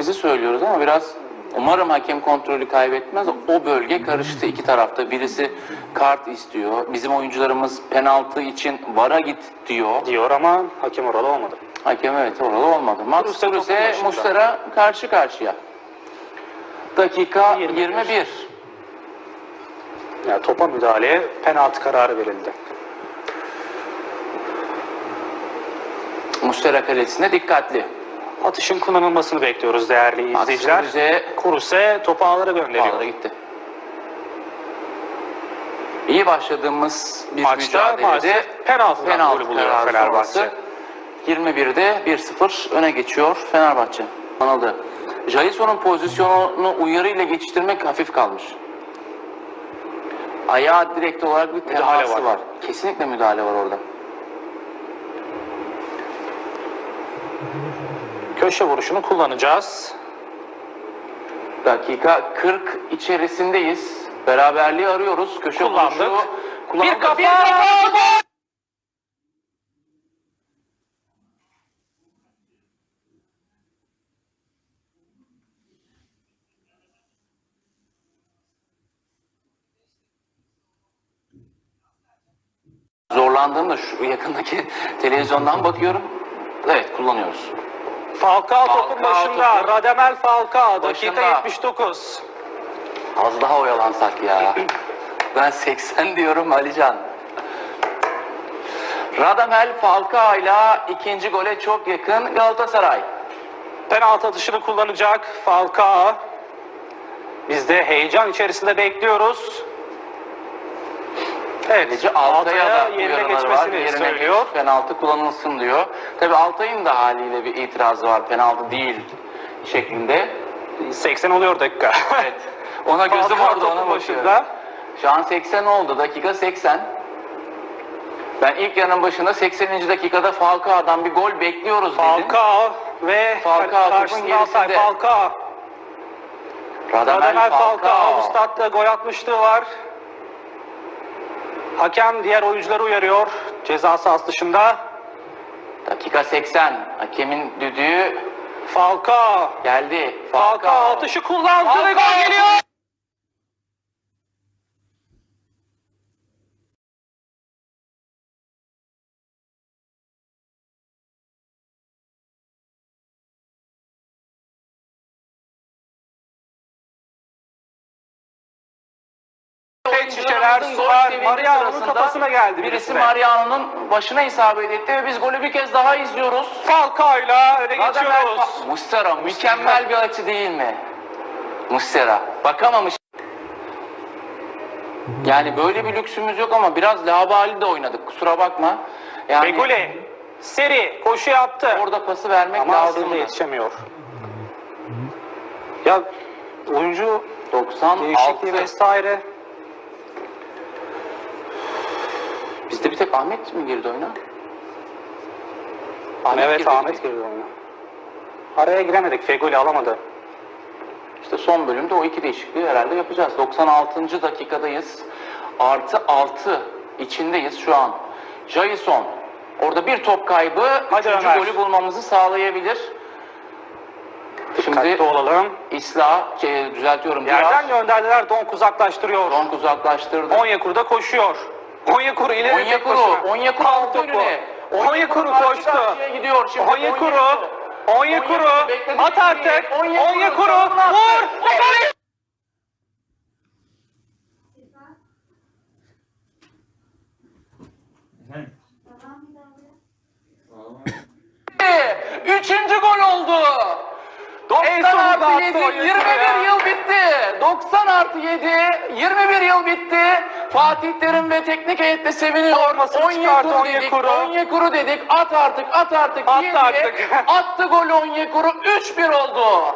istediğimizi söylüyoruz ama biraz umarım hakem kontrolü kaybetmez. O bölge karıştı iki tarafta. Birisi kart istiyor. Bizim oyuncularımız penaltı için vara git diyor. Diyor ama hakem orada olmadı. Hakem evet orada olmadı. Max Kruse. Mustera karşı karşıya. Dakika 21. 21. Yani topa müdahale penaltı kararı verildi. Mustera kalesine dikkatli. Atışın kullanılmasını bekliyoruz değerli Max izleyiciler. Kruse Kuruse topu ağlara gönderiyor. Bağlara gitti. İyi başladığımız bir Maçta mücadelede maalesef penaltı golü buluyor kararı Fenerbahçe. sonrası 21'de 1-0 öne geçiyor Fenerbahçe. Anıldı. Jason'un pozisyonunu uyarıyla geçiştirmek hafif kalmış. Ayağı direkt olarak bir Müdahale teması var. var. Kesinlikle müdahale var orada. Köşe vuruşunu kullanacağız. Dakika 40 içerisindeyiz. Beraberliği arıyoruz. Köşe Kullandık. vuruşu kullandık. Bir kafa! gol! Zorlandığımda şu yakındaki televizyondan bakıyorum. Evet kullanıyoruz. Falcao topun Falcao başında. topun Radamel Falcao dakika başında. 79. Az daha oyalansak ya. Ben 80 diyorum Alican. Radamel Falcao ile ikinci gole çok yakın Galatasaray. Penaltı atışını kullanacak Falcao. Biz de heyecan içerisinde bekliyoruz. Evet, Altay'a da yerine uyarıları var. geçmesini Yerine söylüyor. geç, penaltı kullanılsın diyor. Tabi Altay'ın da haliyle bir itirazı var. Penaltı değil şeklinde. 80 oluyor dakika. Evet. Ona gözüm Falcao orada ona topun bakıyorum. başında. Şu an 80 oldu. Dakika 80. Ben ilk yarının başında 80. dakikada Falcao'dan bir gol bekliyoruz dedim. Falcao ve Falcao topun karşısında Altay gerisinde. Falcao. Radamel Radamel Falcao bu Falcao. statta gol atmışlığı var. Hakem diğer oyuncuları uyarıyor. Ceza sahası dışında. Dakika 80. Hakemin düdüğü Falcao. geldi. Falcao atışı kullandı ve gol geliyor. Sular sevinci Mariano'nun kafasına geldi Birisi. Mariano'nun başına isabet etti ve biz golü bir kez daha izliyoruz. Falcao'yla öne geçiyoruz. Mustera mükemmel bir açı değil mi? Mustera bakamamış. Yani böyle bir lüksümüz yok ama biraz labali de oynadık kusura bakma. Yani Regule, seri, koşu yaptı. orada pası vermek Ama lazım. aldığında yetişemiyor. Ya oyuncu 96. değişikliği vesaire. Bizde bir tek Ahmet mi girdi oyuna? evet girdi Ahmet girdi oyuna. Araya giremedik. Fegoli alamadı. İşte son bölümde o iki değişikliği herhalde yapacağız. 96. dakikadayız. Artı 6 içindeyiz şu an. Jason orada bir top kaybı Hadi üçüncü Ömer. golü bulmamızı sağlayabilir. Şimdi Dikkatli olalım. İsla, şey, düzeltiyorum. Yerden Biraz gönderdiler. Donk uzaklaştırıyor. Ronk uzaklaştırdı. Onyekuru da koşuyor. Onyekuru ileri Onyekuru. Onyekuru Aldı önüne. Onyekuru koştu. gidiyor şimdi. Onyekuru. Onyekuru. At artık. Onyekuru. Vur. Onyekuru. Üçüncü gol oldu. 90 En sonunda artı attı 7, Onyekuru 21 ya. yıl bitti. 90 artı 7, 21 yıl bitti. Fatih Terim ve teknik heyette seviniyor. Formasını çıkardı dedik, Onyekuru. Onyekuru dedik. At artık, at artık. Attı diye diye artık. Attı golü Onyekuru. 3-1 oldu.